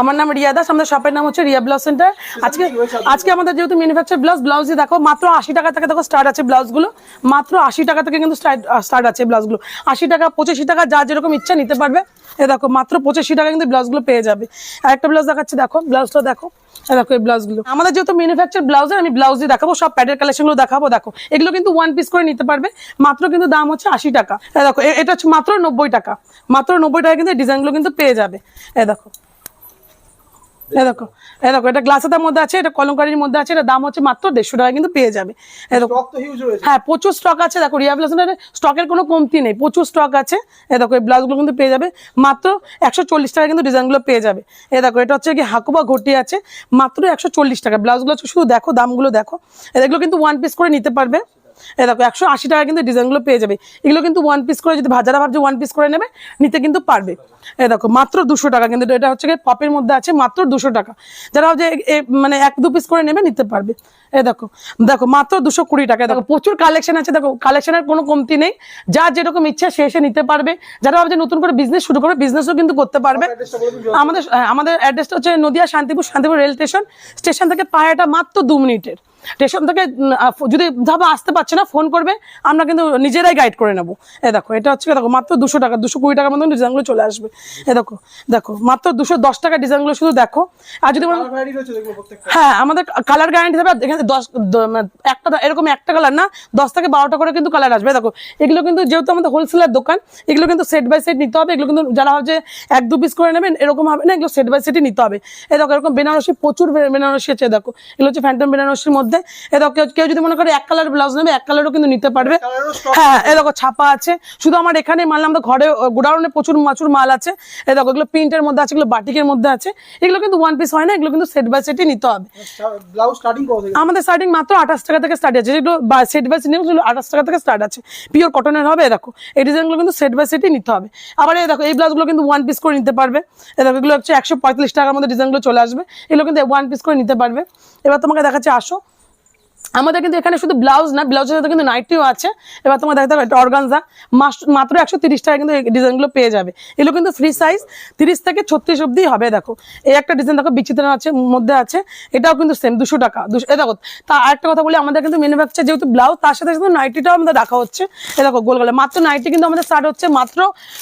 আমার নাম রিয়া দাস আমাদের শপের নাম হচ্ছে রিয়া ব্লাউজ সেন্টার আজকে আজকে আমাদের যেহেতু ম্যানুফ্যাকচার ব্লাউজ ব্লাউজই দেখো মাত্র আশি টাকা থেকে দেখো স্টার্ট আছে ব্লাউজগুলো মাত্র আশি টাকা থেকে কিন্তু স্টার্ট আছে ব্লাউজগুলো আশি টাকা পঁচাশি টাকা যা যেরকম ইচ্ছা নিতে পারবে। এ দেখো মাত্র পঁচাশি টাকা কিন্তু ব্লাউজগুলো পেয়ে যাবে। আর একটা ব্লাউজ দেখাচ্ছি দেখো ব্লাউজটা দেখো। দেখো এই ব্লাউজগুলো আমাদের যেহেতু ম্যানুফ্যাকচার ব্লাউজের আমি ব্লাউজই দেখাবো সব প্যাডের কালেকশনগুলো দেখাবো দেখো। এগুলো কিন্তু ওয়ান পিস করে নিতে পারবে। মাত্র কিন্তু দাম হচ্ছে আশি টাকা। দেখো এটা হচ্ছে মাত্র নব্বই টাকা। মাত্র নব্বই টাকা কিন্তু ডিজাইনগুলো কিন্তু পেয়ে যাবে। এ দেখো। দেখো দেখো এটা গ্লাসের মধ্যে আছে এটা কলমকারির মধ্যে আছে এটা দাম হচ্ছে মাত্র দেড়শো টাকা কিন্তু পেয়ে যাবে। দেখো হ্যাঁ প্রচুর স্টক আছে। দেখো স্টকের কোনো কমতি নেই প্রচুর স্টক আছে। এ দেখো এই ব্লাউজগুলো কিন্তু পেয়ে যাবে। মাত্র একশো চল্লিশ টাকা কিন্তু ডিজাইনগুলো পেয়ে যাবে। এ দেখো এটা হচ্ছে কি হাকুবা ঘটি আছে মাত্র একশো চল্লিশ টাকা। ব্লাউজগুলো শুধু দেখো দামগুলো দেখো। এগুলো কিন্তু ওয়ান পিস করে নিতে পারবে। এ দেখো একশো আশি টাকা কিন্তু ডিজাইনগুলো পেয়ে যাবে। এগুলো কিন্তু ওয়ান পিস করে যদি ভাজারা ভাবছে ওয়ান পিস করে নেবে নিতে কিন্তু পারবে। এ দেখো মাত্র দুশো টাকা কিন্তু এটা হচ্ছে পপের মধ্যে আছে মাত্র দুশো টাকা। যারা ভাবছে মানে এক দু পিস করে নেবে নিতে পারবে। এ দেখো দেখো মাত্র দুশো কুড়ি টাকা। দেখো প্রচুর কালেকশন আছে দেখো কালেকশনের কোনো কমতি নেই। যার যেরকম ইচ্ছা সে এসে নিতে পারবে। যারা ভাবছে নতুন করে বিজনেস শুরু করবে বিজনেসও কিন্তু করতে পারবে। আমাদের আমাদের অ্যাড্রেসটা হচ্ছে Nadia Shantipur Shantipur rail station station থেকে পাহাড়টা মাত্র দু মিনিটের। স্টেশন থেকে যদি যাব আসতে পারছে না ফোন করবে আমরা কিন্তু নিজেরাই গাইড করে নেব। এ দেখো এটা হচ্ছে দেখো মাত্র দুশো টাকা দুশো কুড়ি টাকার মতন ডিজাইনগুলো চলে আসবে। এ দেখো দেখো মাত্র দুশো দশ টাকা ডিজাইনগুলো শুধু দেখো। আর যদি হ্যাঁ আমাদের কালার গ্যারান্টি দেবে এখানে দশ একটা এরকম একটা কালার না দশ থেকে বারোটা করে কিন্তু কালার আসবে। দেখো এগুলো কিন্তু যেহেতু আমাদের হোলসেলার দোকান এগুলো কিন্তু সেট বাই সেট নিতে হবে এগুলো কিন্তু যারা হচ্ছে এক দু পিস করে নেবেন এরকম হবে না এগুলো সেট বাই সেটই নিতে হবে। এ দেখো এরকম বেনারসি প্রচুর বেনারসি আছে দেখো। এগুলো হচ্ছে ফ্যান্টম বেনারসির মধ্যে এ দেখো কেউ- যদি মনে করে এক কালার ব্লাউজ নেবে এক কালারও কিন্তু নিতে পারবে। হ্যাঁ এ দেখো ছাপা আছে। শুধু আমার এখানে মাল আমাদের ঘরে গোডাউনে প্রচুর মাচুর মাল আছে। এ দেখো এগুলো প্রিন্টের মধ্যে আছে এগুলো বাটিকের মধ্যে আছে। এগুলো কিন্তু ওয়ান পিস হয় না এগুলো কিন্তু সেট বাই সেটই নিতে হবে। থেকে? আমাদের স্টার্টিং মাত্র আঠাশ টাকা থেকে স্টার্ট আছে। যেগুলো সেট বাই সেট সেগুলো আঠাশ টাকা থেকে স্টার্ট আছে। পিওর কটনের হবে এ দেখো। এই ডিজাইনগুলো কিন্তু সেট বাই সেটই নিতে হবে। আবার এই দেখো এই ব্লাউজগুলো কিন্তু ওয়ান পিস করে নিতে পারবে। এ দেখো এগুলো হচ্ছে একশো পঁয়তাল্লিশ টাকার মধ্যে ডিজাইনগুলো চলে আসবে। এগুলো কিন্তু ওয়ান পিস করে নিতে পারবে। এবার তোমাকে দেখাচ্ছে আসো। আমাদের কিন্তু এখানে শুধু ব্লাউজ না ব্লাউজের সাথে কিন্তু নাইটিও আছে। এবার তোমার দেখতে এটা অর্গানজা মাত্র একশো তিরিশ টাকা কিন্তু এই ডিজাইনগুলো পেয়ে যাবে। এগুলো কিন্তু ফ্রি সাইজ তিরিশ থেকে ছত্রিশ অব্দি হবে, দেখো। এই একটা ডিজাইন দেখো, বিচিত্র আছে, মধ্যে আছে, এটাও কিন্তু সেম দুশো টাকা। দুশো এ দেখো, তা আরেকটা কথা বলি, আমাদের কিন্তু ম্যানুফ্যাকচার যেহেতু ব্লাউজ তার সাথে সাথে নাইটিটাও আমাদের রাখা হচ্ছে। এ দেখো, গোল গলে মাত্র নাইটি কিন্তু আমাদের স্টার্ট হচ্ছে, মাত্র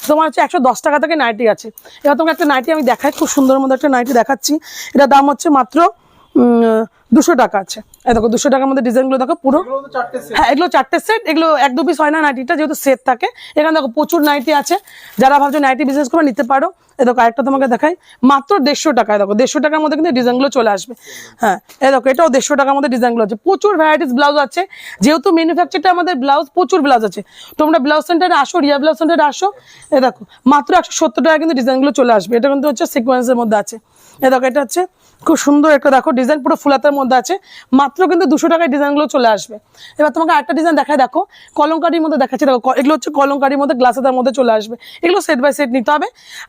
তোমার হচ্ছে একশো দশ টাকা থেকে নাইটি আছে। এবার তোমাকে একটা নাইটি আমি দেখাই, খুব সুন্দর মধ্যে একটা নাইটি দেখাচ্ছি। এটা দাম হচ্ছে মাত্র দুশো টাকা আছে। এই দেখো দুশো টাকার মধ্যে ডিজাইনগুলো দেখো পুরো। হ্যাঁ এগুলো চারটে সেট এগুলো এক দু পিস হয় না নাইটিটা যেহেতু সেট থাকে। এখানে দেখো প্রচুর নাইটি আছে। যারা ভাবছ নাইটি বিজনেস করে নিতে পারো এ দেখো আরেকটা তোমাকে দেখাই। মাত্র দেড়শো টাকায় দেখো দেড়শো টাকার মধ্যে কিন্তু ডিজাইনগুলো চলে আসবে। হ্যাঁ এ দেখো এটাও দেড়শো টাকার মধ্যে ডিজাইনগুলো আছে। প্রচুর ভ্যারাইটিস ব্লাউজ আছে। যেহেতু ম্যানুফ্যাকচারটা আমাদের ব্লাউজ প্রচুর ব্লাউজ আছে। তোমরা ব্লাউজ সেন্টারে আসো রিয়া ব্লাউজ সেন্টারে আসো। এ দেখো মাত্র একশো সত্তর টাকা কিন্তু ডিজাইনগুলো চলে আসবে। এটা কিন্তু হচ্ছে সিকোয়েন্সের মধ্যে আছে। এ দেখো এটা হচ্ছে খুব সুন্দর একটা দেখো ডিজাইন পুরো ফুলাতার মধ্যে আছে। মাত্র কিন্তু দুশো টাকায় ডিজাইনগুলো চলে আসবে। এবার তোমাকে একটা ডিজাইন দেখায় দেখো কলঙ্কারির মধ্যে দেখাচ্ছি দেখো এগুলো হচ্ছে কলঙ্কারির মধ্যে গ্লাসের মধ্যে চলে আসবে। এগুলো সেট বাই সেট নিতে হবে।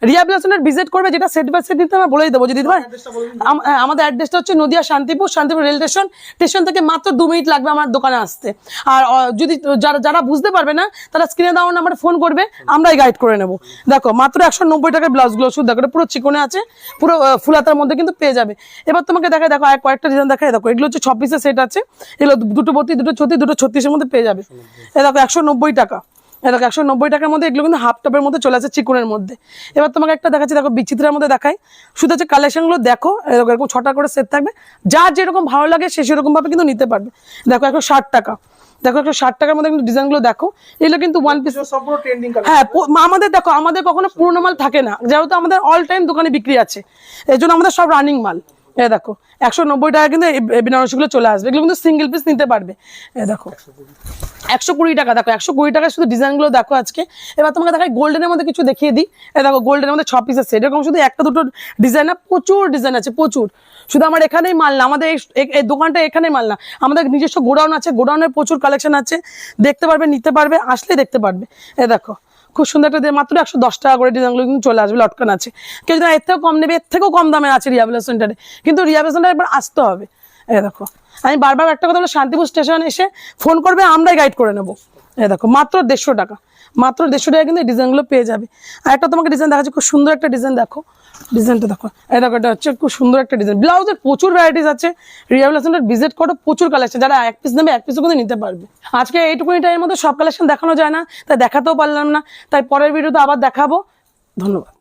রিয়া ব্লাসনের ভিজিট করবে যেটা সেট বাই সেট নিতে হবে বলেই দেবো যদি তোমার হ্যাঁ, আমাদের অ্যাড্রেসটা হচ্ছে Nadia Shantipur Shantipur rail station station থেকে মাত্র দু মিনিট লাগবে আমার দোকানে আসতে। আর যদি যারা যারা বুঝতে পারবে না তারা স্ক্রিনে দেওয়ার নাম্বারে ফোন করবে আমরাই গাইড করে নেব। দেখো মাত্র একশো নব্বই টাকার ব্লাউজগুলো শুধু দেখো পুরো চিকনে আছে পুরো আহ, ফুলাতার মধ্যে কিন্তু পেয়ে যাবে। এবার তোমাকে দেখায়, দেখো, আর কয়েকটা ডিজাইন দেখায়, দেখো, এগুলো হচ্ছে পিসের সেট আছে। এগুলো দুটো বত্রিশ, দুটো ছত্রিশ, দুটো ছত্রিশের মধ্যে পেয়ে যাবে। এ দেখো, একশো নব্বই টাকা। দেখো, একশো নব্বই টাকার মধ্যে এগুলো কিন্তু হাফ টপের মধ্যে চলে আসে চিকুনের মধ্যে। এবার তোমাকে একটা দেখাচ্ছি, দেখো, বিচিত্রের মধ্যে দেখাই শুধু হচ্ছে কালেকশনগুলো দেখো এরকম ছটা করে সেট থাকবে। যার যেরকম ভালো লাগে, সে সেরকম ভাবে কিন্তু নিতে পারবে। দেখো, একশো ষাট টাকা। দেখো একটা ষাট টাকার মধ্যে কিন্তু ডিজাইনগুলো দেখো। এগুলো কিন্তু ওয়ান পিস হ্যাঁ আমাদের দেখো আমাদের কখনো পুরোনো মাল থাকে না। যেহেতু আমাদের অল টাইম দোকানে বিক্রি আছে। এই জন্য আমাদের সব রানিং মাল। এ দেখো, একশো নব্বই টাকা কিন্তু বেনারসিগুলো চলে আসবে। এগুলো কিন্তু সিঙ্গেল পিস নিতে পারবে। এ দেখো, একশো কুড়ি টাকা, দেখো, একশো কুড়ি টাকা শুধু ডিজাইনগুলো দেখো আজকে। এবার তোমাকে দেখাই গোল্ডেনের মধ্যে কিছু দেখিয়ে দিই। এ দেখো গোল্ডেনের মধ্যে ছ পিসের সেট এরকম শুধু একটা দুটো ডিজাইন না, প্রচুর ডিজাইন আছে, প্রচুর। শুধু আমার এখানেই মাল না আমাদের এই দোকানটা এখানেই মাল না আমাদের নিজস্ব গোডাউন আছে, গোডাউনের প্রচুর কালেকশন আছে। দেখতে পারবে, নিতে পারবে, আসলে দেখতে পারবে। এ দেখো খুব সুন্দর একটা মাত্র একশো দশ টাকা করে ডিজাইনগুলো কিন্তু চলে আসবে, লটকান আছে। কেউ যদি এর থেকেও কম নেবে, এর থেকেও কম দামে আছে রিয়াবেল সেন্টারে কিন্তু রিয়াবেল সেন্টারে একবার আসতে হবে। এ দেখো, আমি বারবার একটা কথা বলে শান্তিপুর স্টেশন এসে ফোন করবে, আমরাই গাইড করে নেব। এ দেখো, মাত্র দেড়শো টাকা। মাত্র দেড়শো টাকা কিন্তু ডিজাইনগুলো পেয়ে যাবে। আর একটা তোমাকে ডিজাইন দেখাচ্ছি, খুব সুন্দর একটা ডিজাইন দেখো। ডিজাইনটা দেখো, এই দেখো, এটা হচ্ছে খুব সুন্দর একটা ডিজাইন ব্লাউজের প্রচুর ভ্যারাইটিস আছে। রিয়াবলেশনের ভিজিট করো প্রচুর কালেকশন যারা এক পিস নেবে, এক পিসও কিন্তু নিতে পারবে। আজকে এইটুকুনি টাইমের মধ্যে সব কালেকশন দেখানো যায় না, তাই দেখাতেও পারলাম না। তাই পরের ভিডিওতে আবার দেখাবো। ধন্যবাদ।